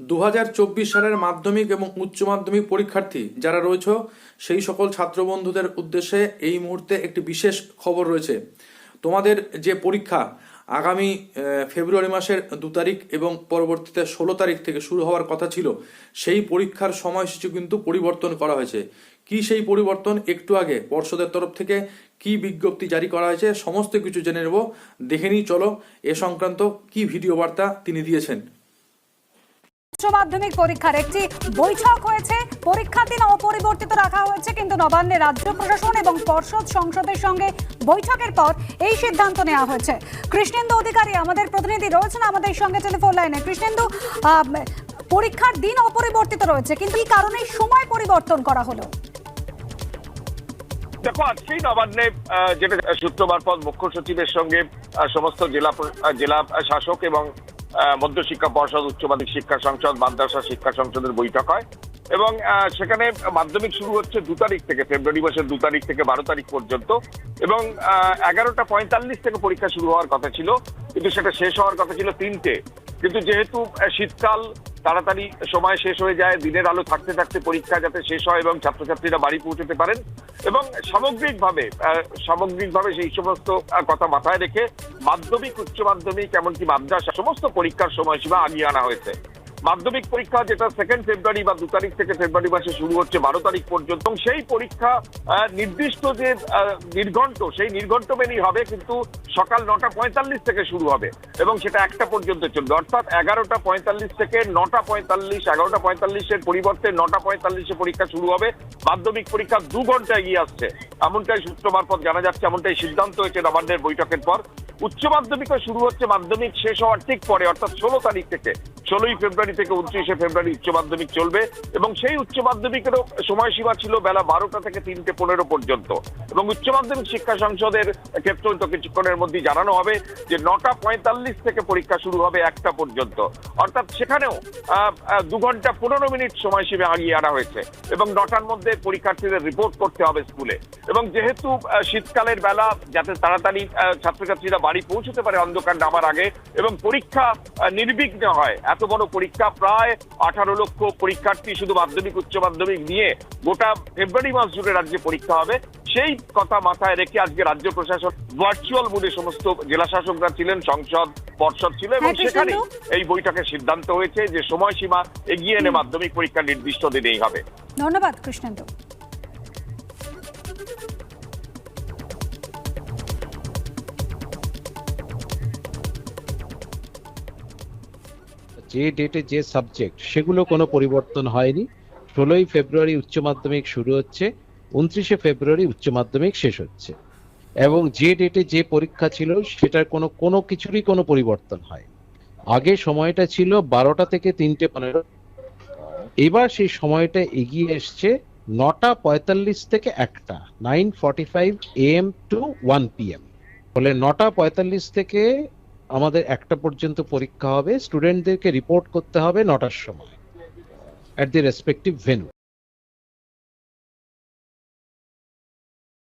দু হাজার চব্বিশ সালের মাধ্যমিক এবং উচ্চ মাধ্যমিক পরীক্ষার্থী যারা রয়েছে, সেই সকল ছাত্র বন্ধুদের উদ্দেশ্যে এই মুহূর্তে একটি বিশেষ খবর রয়েছে। তোমাদের যে পরীক্ষা আগামী ফেব্রুয়ারি মাসের দু তারিখ এবং পরবর্তীতে ষোলো তারিখ থেকে শুরু হওয়ার কথা ছিল, সেই পরীক্ষার সময়সূচি কিন্তু পরিবর্তন করা হয়েছে। কি সেই পরিবর্তন? একটু আগে পর্ষদের তরফ থেকে কি বিজ্ঞপ্তি জারি করা হয়েছে? সমস্ত কিছু জেনে নেব। দেখে নিই, চলো, এ সংক্রান্ত কি ভিডিও বার্তা তিনি দিয়েছেন। মাধ্যমিক পরীক্ষার একটি বৈঠক হয়েছে। পরীক্ষার দিন অপরিবর্তিত রাখা হয়েছে, কিন্তু নবান্নে রাজ্য প্রশাসন এবং পর্ষদ সংসদের সঙ্গে বৈঠকের পর এই সিদ্ধান্ত নেওয়া হয়েছে। কৃষ্ণেন্দু অধিকারী, আমাদের প্রতিনিধি রয়েছেন আমাদের সঙ্গে টেলিফোন লাইনে। কৃষ্ণেন্দু পরীক্ষার দিন অপরিবর্তিত রয়েছে, কিন্তু এই কারণে সময় পরিবর্তন করা হলো। দেখো, আজকেই নবান্নে যেটা সূত্র মারফত মুখ্য সচিবের সঙ্গে সমস্ত জেলা জেলা শাসক এবং আহ, মধ্যশিক্ষা পর্ষদ উচ্চ মাধ্যমিক শিক্ষা সংসদ মাদ্রাসা শিক্ষা সংসদের বৈঠক হয়। এবং সেখানে মাধ্যমিক শুরু হচ্ছে দু তারিখ থেকে ফেব্রুয়ারি মাসের দু তারিখ থেকে বারো তারিখ পর্যন্ত। এবং এগারোটা পঁয়তাল্লিশ থেকে পরীক্ষা শুরু হওয়ার কথা ছিল কিন্তু সেটা শেষ হওয়ার কথা ছিল তিনটে। কিন্তু যেহেতু শীতকাল তাড়াতাড়ি সময় শেষ হয়ে যায়, দিনের আলো থাকতে থাকতে পরীক্ষা যাতে শেষ হয় এবং ছাত্রছাত্রীরা বাড়ি পৌঁছতে পারেন এবং সামগ্রিকভাবে সামগ্রিকভাবে সেই সমস্ত কথা মাথায় রেখে মাধ্যমিক, উচ্চ মাধ্যমিক, এমনকি মাদ্রাসা, সমস্ত পরীক্ষার সময়সীমা আগিয়ে আনা হয়েছে। মাধ্যমিক পরীক্ষা যেটা সেকেন্ড ফেব্রুয়ারি বা দু তারিখ থেকে ফেব্রুয়ারি মাসে শুরু হচ্ছে বারো তারিখ পর্যন্ত সেই পরীক্ষা নির্দিষ্ট যে নির্ঘণ্ট, সেই নির্ঘণ্ট মেনেই হবে, কিন্তু সকাল নটা পঁয়তাল্লিশ থেকে শুরু হবে, এবং সেটা একটা পর্যন্ত চলবে। অর্থাৎ এগারোটা পঁয়তাল্লিশ থেকে নটা পঁয়তাল্লিশ, এগারোটা পঁয়তাল্লিশের পরিবর্তে নটা পঁয়তাল্লিশে পরীক্ষা শুরু হবে। মাধ্যমিক পরীক্ষা দু ঘণ্টা এগিয়ে আসছে। এমনটাই সূত্র মারফত জানা যাচ্ছে, এমনটাই সিদ্ধান্ত হয়েছে নবান্নের বৈঠকের পর। উচ্চ মাধ্যমিকও শুরু হচ্ছে মাধ্যমিক শেষ হওয়ার ঠিক পরে, অর্থাৎ ষোলো তারিখ থেকে, ষোলোই ফেব্রুয়ারি থেকে উনত্রিশে ফেব্রুয়ারি উচ্চ মাধ্যমিক চলবে এবং সেই উচ্চ মাধ্যমিকেরও সময়সীমা ছিল বেলা বারোটা থেকে তিনটে পনেরো পর্যন্ত। এবং উচ্চ মাধ্যমিক শিক্ষা সংসদের ক্ষেত্রে তো কিছুক্ষণের মধ্যেই জানানো হবে যে নটা পঁয়তাল্লিশ থেকে পরীক্ষা শুরু হবে একটা পর্যন্ত। অর্থাৎ সেখানেও দু ঘণ্টা পনেরো মিনিট সময়সীমা আগিয়ে আনা হয়েছে এবং নটার মধ্যে পরীক্ষার্থীদের রিপোর্ট করতে হবে স্কুলে। এবং যেহেতু শীতকালের বেলা যাতে তাড়াতাড়ি ছাত্রছাত্রীরা বাড়ি পৌঁছতে পারে অন্ধকার নামার আগে এবং পরীক্ষা নির্বিঘ্ন হয়। এত বড় পরীক্ষা প্রায় আঠারো লক্ষ পরীক্ষার্থী শুধু মাধ্যমিক উচ্চ মাধ্যমিক নিয়ে গোটা ফেব্রুয়ারি মাস জুড়ে রাজ্যে পরীক্ষা হবে। সেই কথা মাথায় রেখে আজকে রাজ্য প্রশাসন ভার্চুয়াল মোডে সমস্ত জেলা শাসকরা ছিলেন সংসদ পর্ষদ ছিল এবং হ্যাঁ, সেখানে এই বৈঠকের সিদ্ধান্ত হয়েছে যে সময়সীমা এগিয়ে এনে মাধ্যমিক পরীক্ষা নির্দিষ্ট দিনেই হবে। ধন্যবাদ কৃষ্ণেন্দু। যে ডেটে যে সাবজেক্ট সেগুলো কোনো পরিবর্তন হয়নি। ষোলোই ফেব্রুয়ারি উচ্চ মাধ্যমিক শুরু হচ্ছে, উনত্রিশে ফেব্রুয়ারি উচ্চ মাধ্যমিক শেষ হচ্ছে। এবং যে ডেটে যে পরীক্ষা ছিল, সেটার কোনো কোনো কিছুরই কোনো পরিবর্তন হয় আগে সময়টা ছিল বারোটা থেকে তিনটে পনেরো। এবার সেই সময়টা এগিয়ে এসছে নটা পঁয়তাল্লিশ থেকে একটা nine forty five AM two one PM ফলে নটা পঁয়তাল্লিশ থেকে আমাদের একটা পর্যন্ত পরীক্ষা হবে স্টুডেন্টদেরকে রিপোর্ট করতে হবে নটার সময় অ্যাট দি রেসপেক্টিভ ভেনু